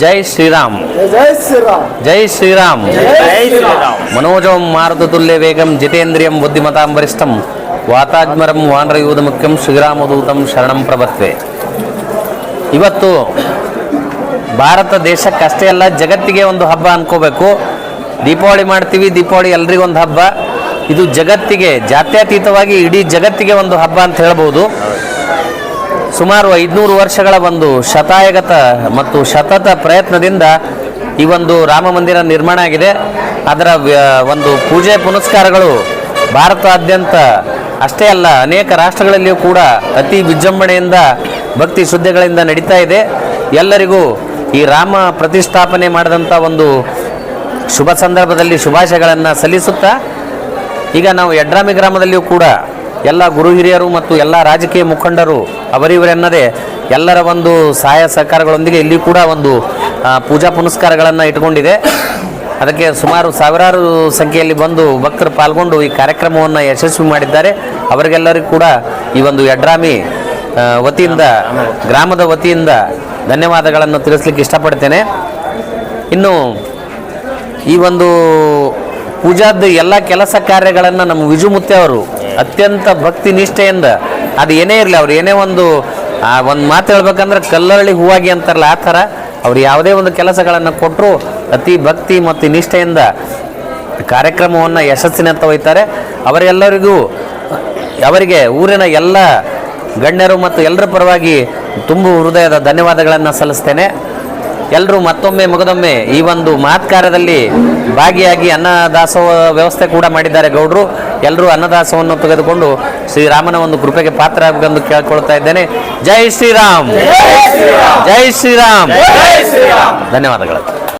ಜೈ ಶ್ರೀರಾಮ್. ಜೈ ಶ್ರೀರಾಮ್. ಜೈ ಶ್ರೀರಾಮ್. ಜೈ ಶ್ರೀರಾಮ್. ಮನೋಜಂ ಮಾರುತತುಲ್ಯ ವೇಗಂ ಜಿತೇಂದ್ರಿಯಂ ಬುದ್ಧಿಮತಾಂ ವರಿಷ್ಠಂ ವಾತಾಜ್ಮರಂ ವಾನರಯೂಧ ಮುಖ್ಯಂ ಶ್ರೀರಾಮದೂತಂ ಶರಣಂ ಪ್ರಭತ್ವೆ. ಇವತ್ತು ಭಾರತ ದೇಶಕ್ಕಷ್ಟೇ ಅಲ್ಲ ಜಗತ್ತಿಗೆ ಒಂದು ಹಬ್ಬ ಅನ್ಕೋಬೇಕು. ದೀಪಾವಳಿ ಮಾಡ್ತೀವಿ ದೀಪಾವಳಿ ಎಲ್ರಿಗೊಂದು ಹಬ್ಬ. ಇದು ಜಗತ್ತಿಗೆ ಜಾತ್ಯತೀತವಾಗಿ ಇಡೀ ಜಗತ್ತಿಗೆ ಒಂದು ಹಬ್ಬ ಅಂತ ಹೇಳ್ಬೋದು. ಸುಮಾರು ಐದುನೂರು ವರ್ಷಗಳ ಒಂದು ಶತಾಯಗತ ಮತ್ತು ಶತತ ಪ್ರಯತ್ನದಿಂದ ಈ ಒಂದು ರಾಮ ಮಂದಿರ ನಿರ್ಮಾಣ ಆಗಿದೆ. ಅದರ ಒಂದು ಪೂಜೆ ಪುನಸ್ಕಾರಗಳು ಭಾರತಾದ್ಯಂತ ಅಷ್ಟೇ ಅಲ್ಲ, ಅನೇಕ ರಾಷ್ಟ್ರಗಳಲ್ಲಿಯೂ ಕೂಡ ಅತಿ ವಿಜೃಂಭಣೆಯಿಂದ, ಭಕ್ತಿ ಶ್ರದ್ಧೆಗಳಿಂದ ನಡೀತಾ ಇದೆ. ಎಲ್ಲರಿಗೂ ಈ ರಾಮ ಪ್ರತಿಷ್ಠಾಪನೆ ಮಾಡಿದಂಥ ಒಂದು ಶುಭ ಸಂದರ್ಭದಲ್ಲಿ ಶುಭಾಶಯಗಳನ್ನು ಸಲ್ಲಿಸುತ್ತಾ, ಈಗ ನಾವು ಯಡ್ರಾಮಿ ಗ್ರಾಮದಲ್ಲಿಯೂ ಕೂಡ ಎಲ್ಲ ಗುರು ಹಿರಿಯರು ಮತ್ತು ಎಲ್ಲ ರಾಜಕೀಯ ಮುಖಂಡರು ಅವರಿವರೆನ್ನದೇ ಎಲ್ಲರ ಒಂದು ಸಹಾಯ ಸಹಕಾರಗಳೊಂದಿಗೆ ಇಲ್ಲಿ ಕೂಡ ಒಂದು ಪೂಜಾ ಪುನಸ್ಕಾರಗಳನ್ನು ಇಟ್ಕೊಂಡಿದೆ. ಅದಕ್ಕೆ ಸುಮಾರು ಸಾವಿರಾರು ಸಂಖ್ಯೆಯಲ್ಲಿ ಬಂದು ಭಕ್ತರು ಪಾಲ್ಗೊಂಡು ಈ ಕಾರ್ಯಕ್ರಮವನ್ನು ಯಶಸ್ವಿ ಮಾಡಿದ್ದಾರೆ. ಅವರಿಗೆಲ್ಲರಿಗೂ ಕೂಡ ಈ ಒಂದು ಯಡ್ರಾಮಿ ವತಿಯಿಂದ, ಗ್ರಾಮದ ವತಿಯಿಂದ ಧನ್ಯವಾದಗಳನ್ನು ತಿಳಿಸ್ಲಿಕ್ಕೆ ಇಷ್ಟಪಡ್ತೇನೆ. ಇನ್ನು ಈ ಒಂದು ಪೂಜಾದ ಎಲ್ಲ ಕೆಲಸ ಕಾರ್ಯಗಳನ್ನು ನಮ್ಮ ವಿಜುಮುತ್ತೆ ಅವರು ಅತ್ಯಂತ ಭಕ್ತಿ ನಿಷ್ಠೆಯಿಂದ. ಅದು ಏನೇ ಇರಲಿ, ಅವ್ರು ಏನೇ ಒಂದು ಒಂದು ಮಾತು ಹೇಳ್ಬೇಕಂದ್ರೆ ಕಲ್ಲರಳಿ ಹೂವಾಗಿ ಅಂತಾರಲ್ಲ, ಆ ಥರ ಅವ್ರು ಯಾವುದೇ ಒಂದು ಕೆಲಸಗಳನ್ನು ಕೊಟ್ಟರು ಅತಿ ಭಕ್ತಿ ಮತ್ತು ನಿಷ್ಠೆಯಿಂದ ಕಾರ್ಯಕ್ರಮವನ್ನು ಯಶಸ್ಸಿನಂತ ಒಯ್ತಾರೆ. ಅವರೆಲ್ಲರಿಗೂ, ಅವರಿಗೆ ಊರಿನ ಎಲ್ಲ ಗಣ್ಯರು ಮತ್ತು ಎಲ್ಲರ ಪರವಾಗಿ ತುಂಬು ಹೃದಯದ ಧನ್ಯವಾದಗಳನ್ನು ಸಲ್ಲಿಸ್ತೇನೆ. ಎಲ್ಲರೂ ಮತ್ತೊಮ್ಮೆ ಮುಗದೊಮ್ಮೆ ಈ ಒಂದು ಮಾತ್ಕಾರ್ಯದಲ್ಲಿ ಭಾಗಿಯಾಗಿ ಅನ್ನದಾಸೋಹ ವ್ಯವಸ್ಥೆ ಕೂಡ ಮಾಡಿದ್ದಾರೆ ಗೌಡರು. ಎಲ್ಲರೂ ಅನ್ನದಾಸವನ್ನು ತೆಗೆದುಕೊಂಡು ಶ್ರೀರಾಮನ ಒಂದು ಕೃಪೆಗೆ ಪಾತ್ರ ಆಗಬೇಕೆಂದು ಕೇಳ್ಕೊಳ್ತಾ ಇದ್ದೇನೆ. ಜೈ ಶ್ರೀರಾಮ್! ಜೈ ಶ್ರೀರಾಮ್! ಧನ್ಯವಾದಗಳು.